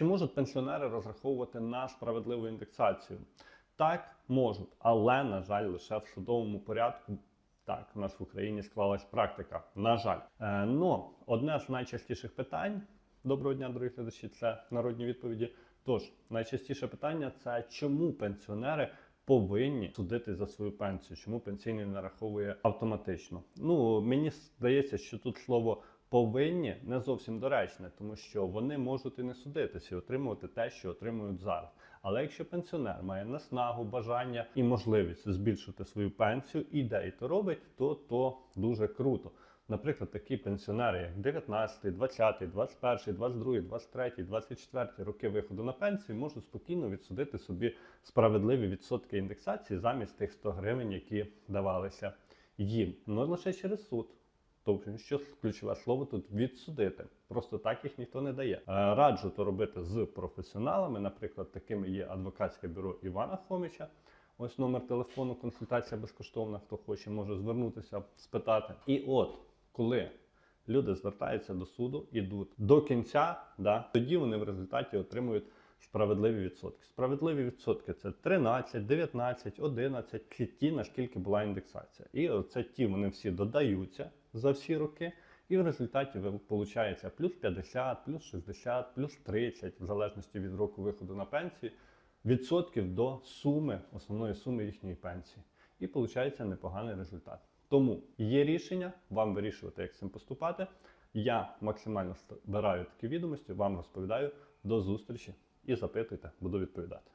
Чи можуть пенсіонери розраховувати на справедливу індексацію? Так, можуть, але, на жаль, лише в судовому порядку. Так, у нас в Україні склалась практика. На жаль. Е, но одне з найчастіших питань. Доброго дня, дорогі глядачі, це народні відповіді. Тож, найчастіше питання це чому пенсіонери повинні судити за свою пенсію, чому пенсійний нараховує автоматично. Ну, мені здається, що тут слово повинні не зовсім доречне, тому що вони можуть і не судитися і отримувати те, що отримують зараз. Але якщо пенсіонер має наснагу, бажання і можливість збільшити свою пенсію, і де і то робить, то то дуже круто. Наприклад, такі пенсіонери, як 19, 20, 21, 22, 23, 24 роки виходу на пенсію, можуть спокійно відсудити собі справедливі відсотки індексації замість тих 100 гривень, які давалися їм. Ну лише через суд. Тобто, що ключове слово тут відсудити. Просто так їх ніхто не дає. Е, Раджу то робити з професіоналами. Наприклад, такими є адвокатське бюро Івана Хомича. Ось номер телефону, консультація безкоштовна. Хто хоче, може звернутися, спитати. І от коли люди звертаються до суду, ідуть до кінця, да, тоді вони в результаті отримують справедливі відсотки. Справедливі відсотки це 13, 19, 11, це ті, наскільки була індексація. І оце ті вони всі додаються за всі роки. І в результаті виходить плюс 50, плюс 60, плюс 30, в залежності від року виходу на пенсію, відсотків до суми, основної суми їхньої пенсії. І виходить непоганий результат. Тому є рішення, вам вирішувати, як з цим поступати. Я максимально збираю такі відомості, вам розповідаю. До зустрічі і запитуйте, буду відповідати.